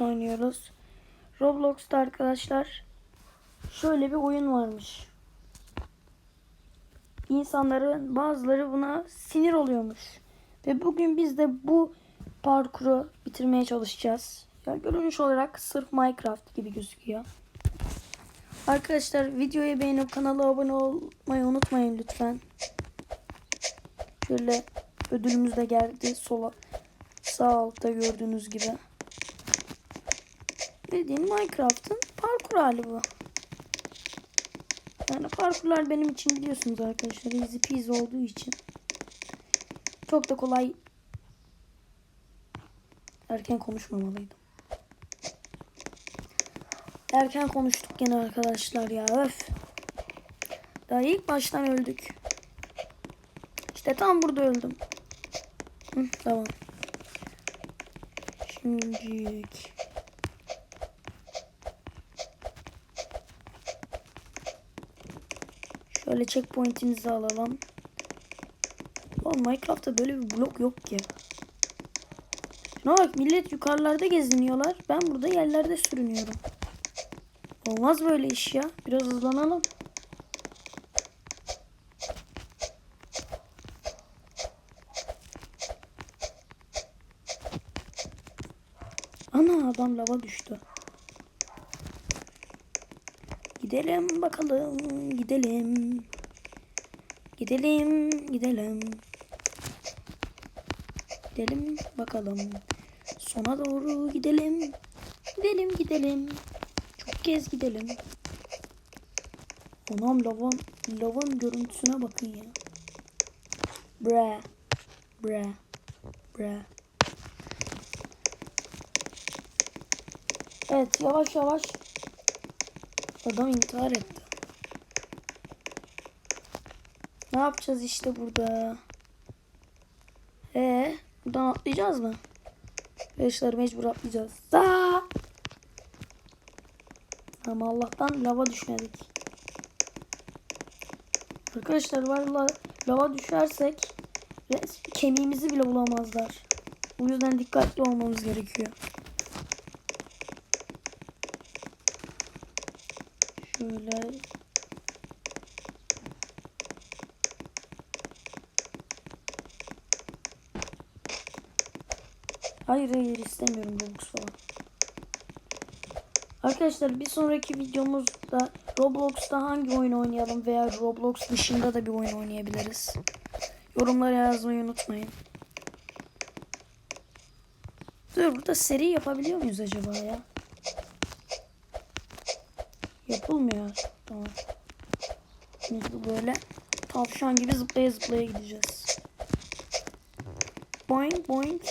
Oynuyoruz. Roblox'ta arkadaşlar şöyle bir oyun varmış. İnsanların bazıları buna sinir oluyormuş. Ve bugün biz de bu parkuru bitirmeye çalışacağız. Ya görünüş olarak sırf Minecraft gibi gözüküyor. Arkadaşlar videoyu beğenip kanala abone olmayı unutmayın lütfen. Şöyle ödülümüz de geldi sola sağ altta gördüğünüz gibi. Bildiğin Minecraft'ın parkur hali bu. Yani parkurlar benim için biliyorsunuz arkadaşlar easy peasy olduğu için çok da kolay erken konuşmamalıydım. Erken konuştuk gene arkadaşlar ya öf. Daha ilk baştan öldük. İşte tam burada öldüm. Hı, tamam. Şimdilik. Şöyle checkpoint'imizi alalım. Oğlum Minecraft'ta böyle bir blok yok ki. Şuna bak millet yukarılarda geziniyorlar. Ben burada yerlerde sürünüyorum. Olmaz böyle iş ya. Biraz hızlanalım. Ana adam lava düştü. Gidelim bakalım. Gidelim. Gidelim. Gidelim. Gidelim bakalım. Sona doğru gidelim. Gidelim gidelim. Çok kez gidelim. Anam lavan, lavan görüntüsüne bakın ya. Bre. Bre. Bre. Evet yavaş yavaş adam intihar etti. Ne yapacağız işte burada? Ee, buradan atlayacağız mı? Arkadaşlar mecbur atlayacağız. Aa! Ama Allah'tan lava düşmedik. Arkadaşlar valla lava düşersek kemiğimizi bile bulamazlar. Bu yüzden dikkatli olmamız gerekiyor. Şöyle Hayır hayır istemiyorum Roblox falan. Arkadaşlar bir sonraki videomuzda Roblox'ta hangi oyun oynayalım veya Roblox dışında da bir oyun oynayabiliriz. Yorumlara yazmayı unutmayın. Dur burada seri yapabiliyor muyuz acaba ya? Yapılmıyor. Tamam. Şimdi böyle tavşan gibi zıplaya zıplaya gideceğiz. Boing boing.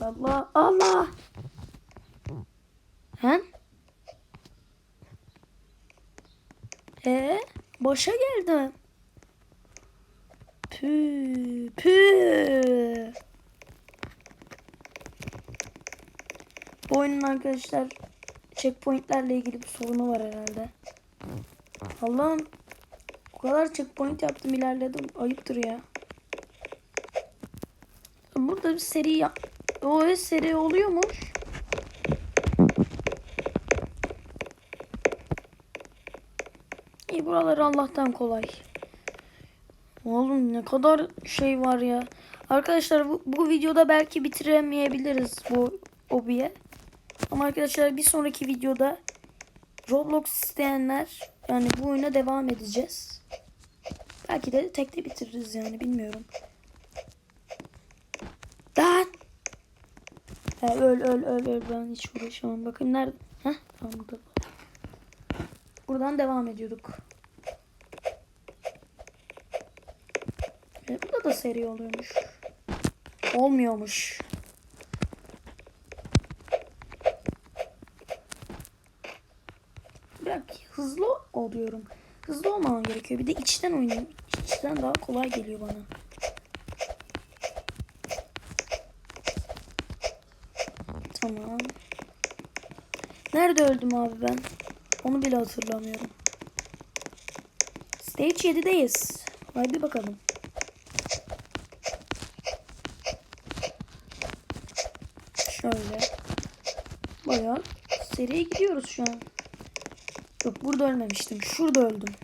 Allah Allah. He? Ee, başa geldim. Pü pü. Bu arkadaşlar checkpointlerle ilgili bir sorunu var herhalde. Allah'ım o kadar checkpoint yaptım ilerledim. Ayıptır ya. Burada bir seri yap. O seri oluyormuş. İyi buralar Allah'tan kolay. Oğlum ne kadar şey var ya. Arkadaşlar bu, bu videoda belki bitiremeyebiliriz bu hobiye. Ama arkadaşlar bir sonraki videoda Roblox isteyenler yani bu oyuna devam edeceğiz. Belki de tekte bitiririz yani bilmiyorum. Lan! Ya öl öl öl öl ben hiç uğraşamam. Bakın nerede? Heh. Buradan devam ediyorduk. E, burada da seri oluyormuş. Olmuyormuş. Hızlı oluyorum. Hızlı olmam gerekiyor. Bir de içten oynayayım. İçten daha kolay geliyor bana. Tamam. Nerede öldüm abi ben? Onu bile hatırlamıyorum. Stage 7'deyiz. Haydi bakalım. Şöyle. Bayağı seriye gidiyoruz şu an. Yok burada ölmemiştim. Şurada öldüm.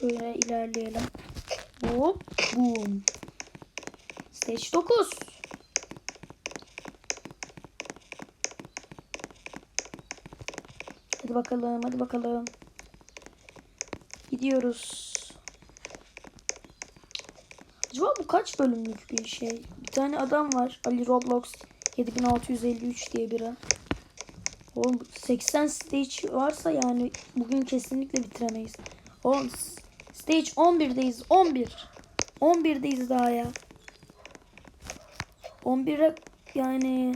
Şöyle ilerleyelim. Hop. Boom. Stage 9. Hadi bakalım, hadi bakalım. Gidiyoruz. Acaba bu kaç bölümlük bir şey? Bir tane adam var. Ali Roblox 7653 diye biri. Oğlum 80 stage varsa yani bugün kesinlikle bitiremeyiz. Oğlum stage 11'deyiz. 11. 11'deyiz daha ya. 11'e yani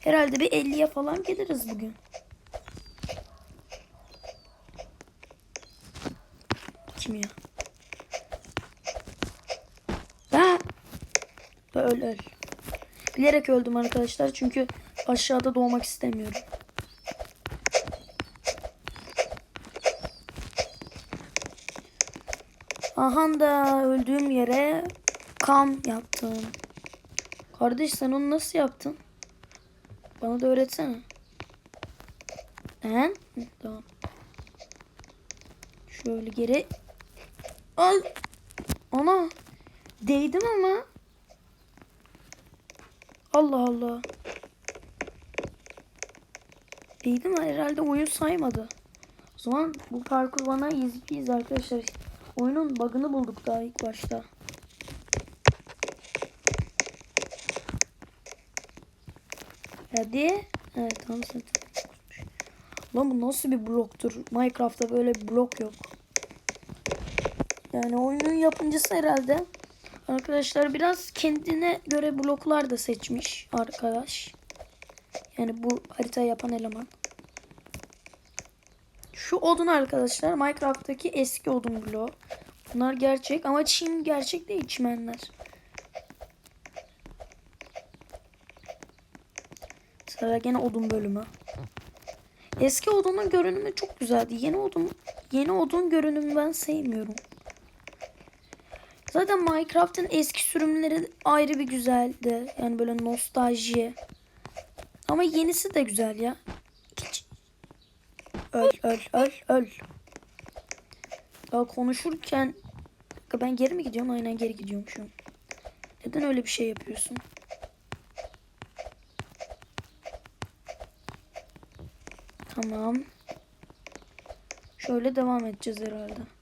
herhalde bir 50'ye falan geliriz bugün. Kim ya? Ha! Öl öl. Bilerek öldüm arkadaşlar çünkü aşağıda doğmak istemiyorum. Aha da öldüğüm yere kam yaptım. Kardeş sen onu nasıl yaptın? Bana da öğretsene. Hı, Tamam. Şöyle geri. Ay. Ana. Değdim ama. Allah Allah. Değdim herhalde oyun saymadı. O zaman bu parkur bana peasy arkadaşlar. Oyunun bug'ını bulduk daha ilk başta. Hadi. Evet tamam sen Lan bu nasıl bir bloktur? Minecraft'ta böyle bir blok yok. Yani oyunun yapımcısı herhalde. Arkadaşlar biraz kendine göre bloklar da seçmiş arkadaş. Yani bu haritayı yapan eleman. Şu odun arkadaşlar Minecraft'taki eski odun bloğu. Bunlar gerçek ama çim gerçek değil çimenler. Sıra gene odun bölümü. Eski odunun görünümü çok güzeldi. Yeni odun yeni odun görünümü ben sevmiyorum. Zaten Minecraft'ın eski sürümleri ayrı bir güzeldi. Yani böyle nostalji. Ama yenisi de güzel ya. Öl öl öl öl. Daha konuşurken ben geri mi gidiyorum? Aynen geri gidiyorum şu an. Neden öyle bir şey yapıyorsun? Tamam. Şöyle devam edeceğiz herhalde.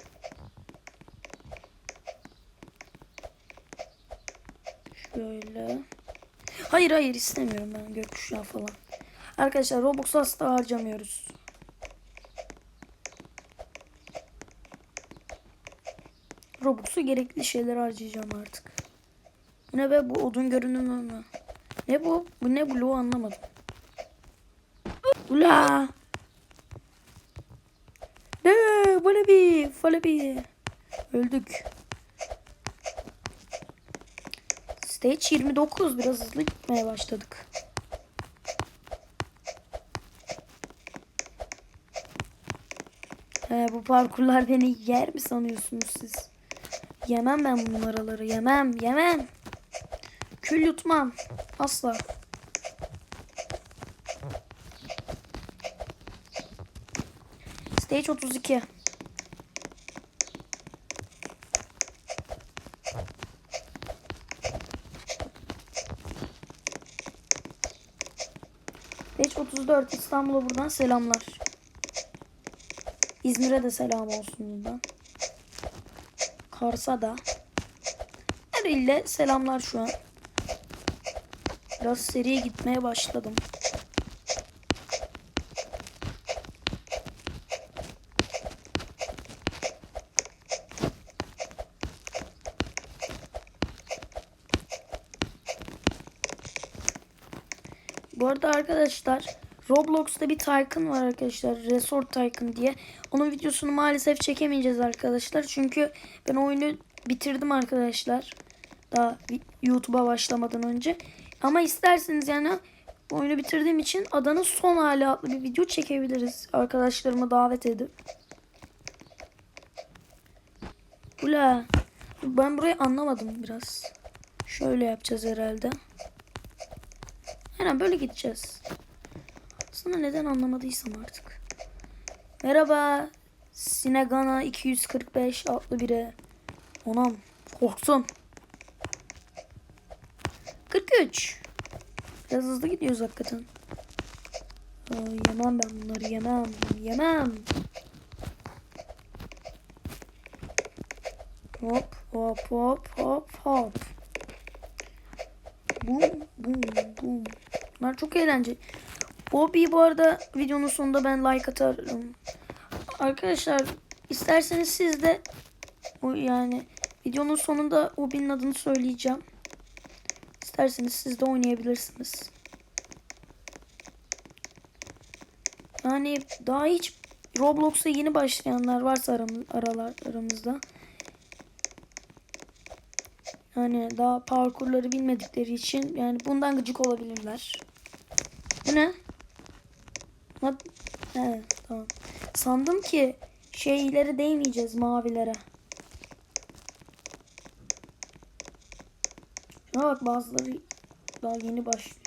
Şöyle. Hayır hayır istemiyorum ben gökkuşağı falan. Arkadaşlar Robux asla harcamıyoruz. Robux'u gerekli şeyler harcayacağım artık. Bu ne be bu odun görünümü mü? Ne bu? Bu ne bloğu anlamadım. Ula. Ne? Bu ne bir? Fale bir. Öldük. Stage 29. Biraz hızlı gitmeye başladık. He, bu parkurlar beni yer mi sanıyorsunuz siz? Yemem ben bu numaraları. Yemem. Yemem. Kül yutmam. Asla. Stage 32. Stage 34 İstanbul'a buradan selamlar. İzmir'e de selam olsun buradan. Kars'a da. Her ille selamlar şu an. Biraz seriye gitmeye başladım. Bu arada arkadaşlar Roblox'ta bir Tycoon var arkadaşlar. Resort Tycoon diye. Onun videosunu maalesef çekemeyeceğiz arkadaşlar. Çünkü ben oyunu bitirdim arkadaşlar. Daha YouTube'a başlamadan önce. Ama isterseniz yani oyunu bitirdiğim için adanın son hali adlı bir video çekebiliriz. Arkadaşlarıma davet edip. Ula. Ben burayı anlamadım biraz. Şöyle yapacağız herhalde. Aynen böyle gideceğiz. Aslında neden anlamadıysam artık. Merhaba. Sinegana 245 adlı biri. Onam korktum. 43. Biraz hızlı gidiyoruz hakikaten. Aa, yemem ben bunları yemem. Yemem. Hop hop hop hop hop. Bum bum bum. Bunlar çok eğlenceli. Bobby bu arada videonun sonunda ben like atarım. Arkadaşlar isterseniz siz de yani videonun sonunda Bobby'nin adını söyleyeceğim. İsterseniz siz de oynayabilirsiniz. Yani daha hiç Roblox'a yeni başlayanlar varsa aram, aralar aramızda. Yani daha parkurları bilmedikleri için yani bundan gıcık olabilirler. Bu ne? Lan- He, tamam. Sandım ki şeylere değmeyeceğiz mavilere. Şuna bak bazıları daha yeni başlıyor.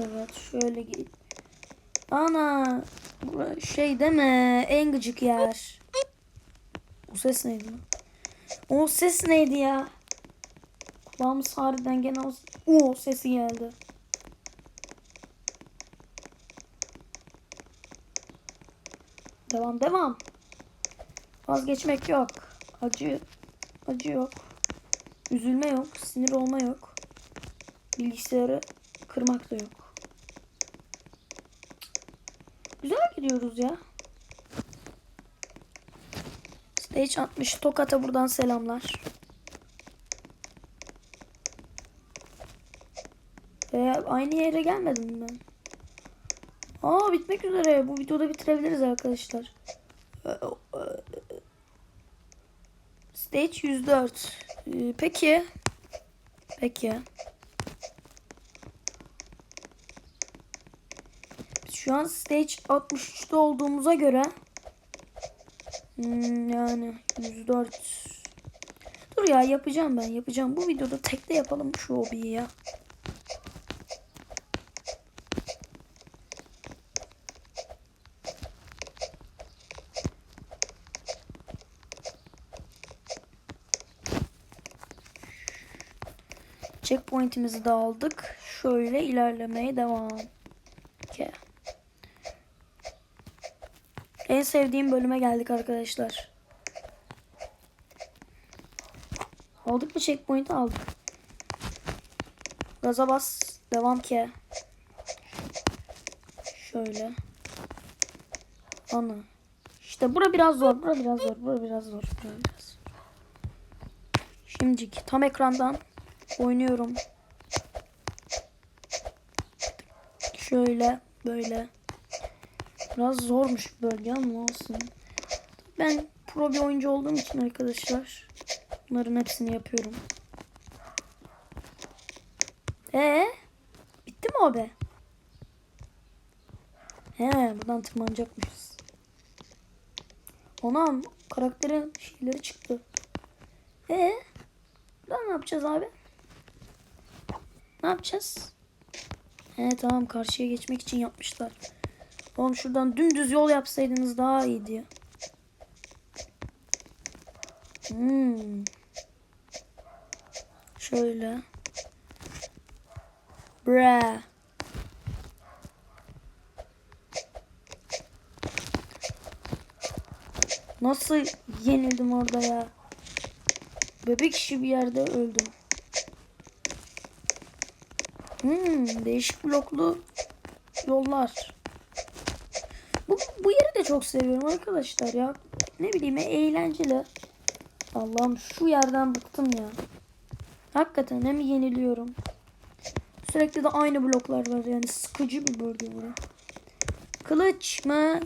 Evet şöyle git. Ana şey deme en gıcık yer. O ses neydi? O ses neydi ya? Kulağımız harbiden gene o, o sesi geldi. Devam devam. Vazgeçmek yok. Acı acı yok. Üzülme yok. Sinir olma yok. Bilgisayarı kırmak da yok. Güzel gidiyoruz ya. Stage 60 Tokat'a buradan selamlar. Ve aynı yere gelmedim ben. Aa bitmek üzere. Bu videoda bitirebiliriz arkadaşlar. Stage 104. Ee, Peki. Peki. Şu an stage 63'te olduğumuza göre hmm, yani 104 Dur ya yapacağım ben yapacağım. Bu videoda tekte yapalım şu hobiyi ya. Checkpoint'imizi de aldık. Şöyle ilerlemeye devam. Okey. En sevdiğim bölüme geldik arkadaşlar. Aldık mı checkpoint'i aldık. Gaza bas. Devam ki. Şöyle. Ana. İşte bura biraz zor. Bura biraz zor. Bura biraz zor. Bura biraz. Şimdiki tam ekrandan oynuyorum. Şöyle böyle. Biraz zormuş bölge ama olsun. Ben pro bir oyuncu olduğum için arkadaşlar bunların hepsini yapıyorum. Ee, bitti mi be? He, buradan tırmanacakmışız. Anam, karakterin şeyleri çıktı. Ee, buradan ne yapacağız abi? Ne yapacağız? He tamam karşıya geçmek için yapmışlar. Oğlum şuradan dümdüz yol yapsaydınız daha iyiydi. Hmm. Şöyle. Bra. Nasıl yenildim orada ya? Bebek işi bir yerde öldüm. Hmm, değişik bloklu yollar. Bu, bu yeri de çok seviyorum arkadaşlar ya. Ne bileyim eğlenceli. Allah'ım şu yerden bıktım ya. Hakikaten hem yeniliyorum. Sürekli de aynı bloklar var yani sıkıcı bir bölge bura. Kılıç mı?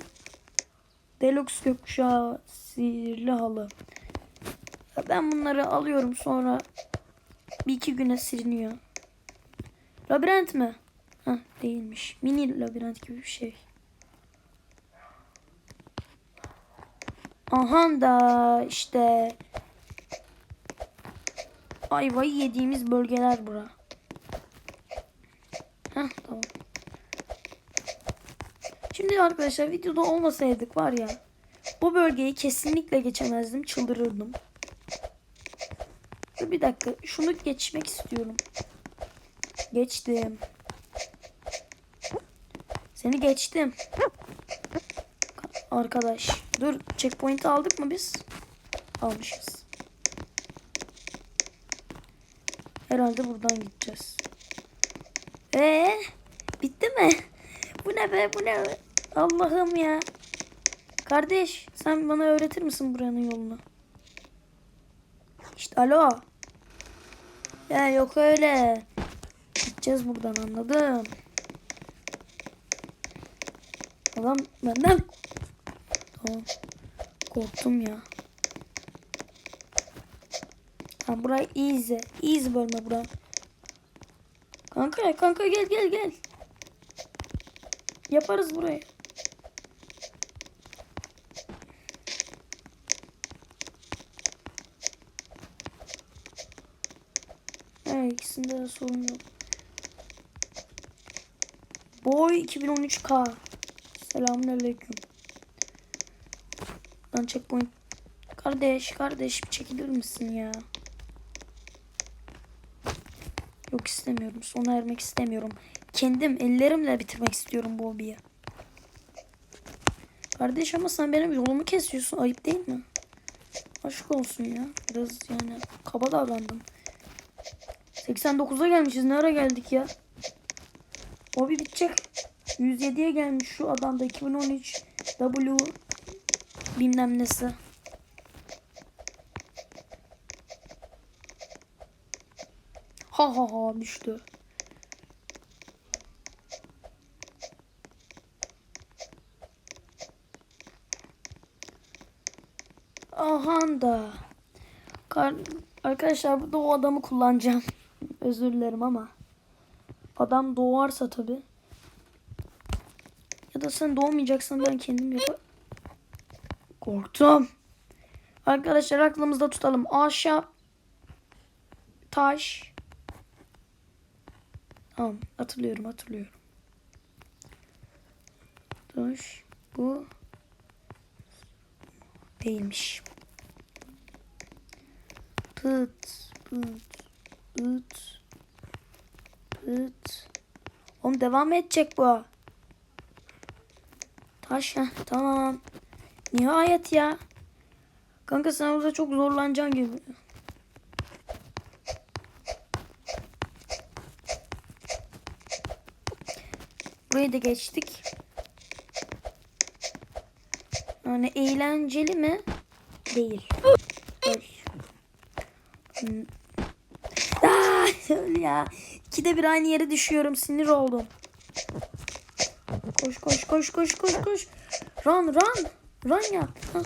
Deluxe gökkuşağı sihirli halı. Ben bunları alıyorum sonra bir iki güne siliniyor. Labirent mi? Hah değilmiş. Mini labirent gibi bir şey. Aha da işte ayvayı yediğimiz bölgeler bura. Heh tamam. Şimdi arkadaşlar videoda olmasaydık var ya bu bölgeyi kesinlikle geçemezdim. Çıldırırdım. Dur bir dakika. Şunu geçmek istiyorum. Geçtim. Seni geçtim. Arkadaş. Dur. Checkpoint'i aldık mı biz? Almışız. Herhalde buradan gideceğiz. Ee, bitti mi? Bu ne be? Bu ne? Allah'ım ya. Kardeş, sen bana öğretir misin buranın yolunu? İşte alo. Ya yok öyle. Gideceğiz buradan anladım. Adam benden tamam. Korktum ya. Ha burayı easy. Easy bölme bura. Kanka kanka gel gel gel. Yaparız burayı. Evet ikisinde de sorun yok. Boy 2013K. Selamünaleyküm. Lan checkpoint. Kardeş kardeş bir çekilir misin ya? Yok istemiyorum. Sona ermek istemiyorum. Kendim ellerimle bitirmek istiyorum bu hobiyi. Kardeş ama sen benim yolumu kesiyorsun. Ayıp değil mi? Aşk olsun ya. Biraz yani kaba davrandım. 89'a gelmişiz. Ne ara geldik ya? Hobi bitecek. 107'ye gelmiş şu adam da 2013 W bilmem nesi. Ha ha ha düştü. Aha da. Arkadaşlar burada o adamı kullanacağım. Özür dilerim ama. Adam doğarsa tabi. Ya da sen doğmayacaksan ben kendim yapar. Korktum. Arkadaşlar aklımızda tutalım. Ahşap. Taş. Tamam hatırlıyorum hatırlıyorum. Taş. Bu. Değilmiş. Pıt. Pıt. Pıt. Pıt. Oğlum devam edecek bu. Taş heh, tamam. Nihayet ya. Kanka sen burada çok zorlanacaksın gibi. Burayı da geçtik. Yani eğlenceli mi? Değil. Hmm. Öl ya. İkide bir aynı yere düşüyorum. Sinir oldum. Koş koş koş koş koş koş. Run run. Run yap. Ha.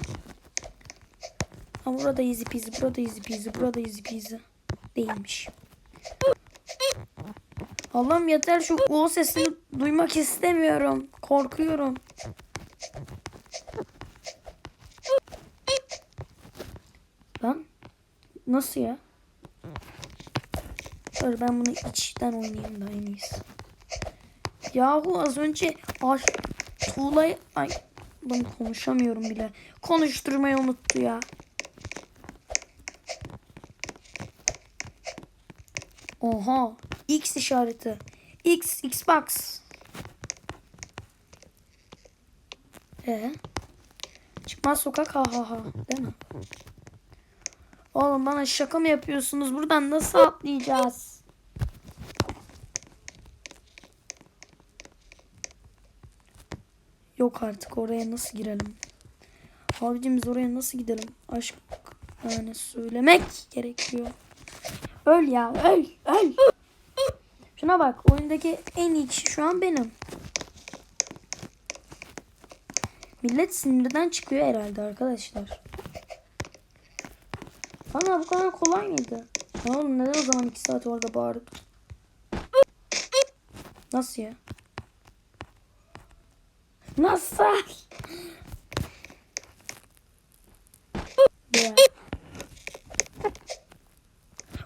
ha burada easy peasy. Burada easy peasy. Burada easy peasy. Değilmiş. Allah'ım yeter şu o sesini duymak istemiyorum. Korkuyorum. Lan nasıl ya? Dur ben bunu içten oynayayım da en iyisi. Yahu az önce ay tuğlayı ay ben konuşamıyorum bile. Konuşturmayı unuttu ya. Oha. X işareti. X, Xbox. Ee? Çıkmaz sokak ha ha ha. Değil mi? Oğlum bana şaka mı yapıyorsunuz? Buradan nasıl atlayacağız? Yok artık oraya nasıl girelim? Abicim biz oraya nasıl gidelim? Aşk yani söylemek gerekiyor. Öl ya öl öl. Şuna bak oyundaki en iyi kişi şu an benim. Millet sinirden çıkıyor herhalde arkadaşlar. Ana bu kadar kolay mıydı? Ya Oğlum neden o zaman 2 saat orada bağırdık? Nasıl ya? Nasıl?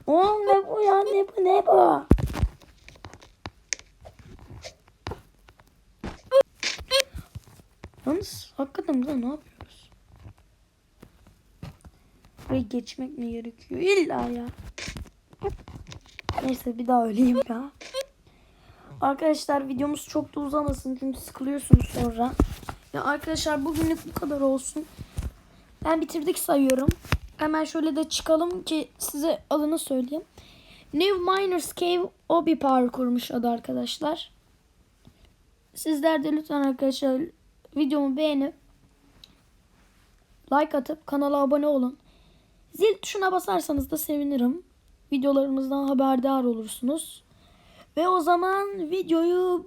Oğlum ne bu ya ne bu ne bu? Yalnız hakikaten burada ne yapıyoruz? Buraya geçmek mi gerekiyor? İlla ya. Neyse bir daha öleyim ya. Arkadaşlar videomuz çok da uzamasın çünkü sıkılıyorsunuz sonra. Ya arkadaşlar bugünlük bu kadar olsun. Ben bitirdik sayıyorum. Hemen şöyle de çıkalım ki size adını söyleyeyim. New Miners Cave Obi parkurmuş adı arkadaşlar. Sizler de lütfen arkadaşlar videomu beğenip like atıp kanala abone olun. Zil tuşuna basarsanız da sevinirim. Videolarımızdan haberdar olursunuz. Ve o zaman videoyu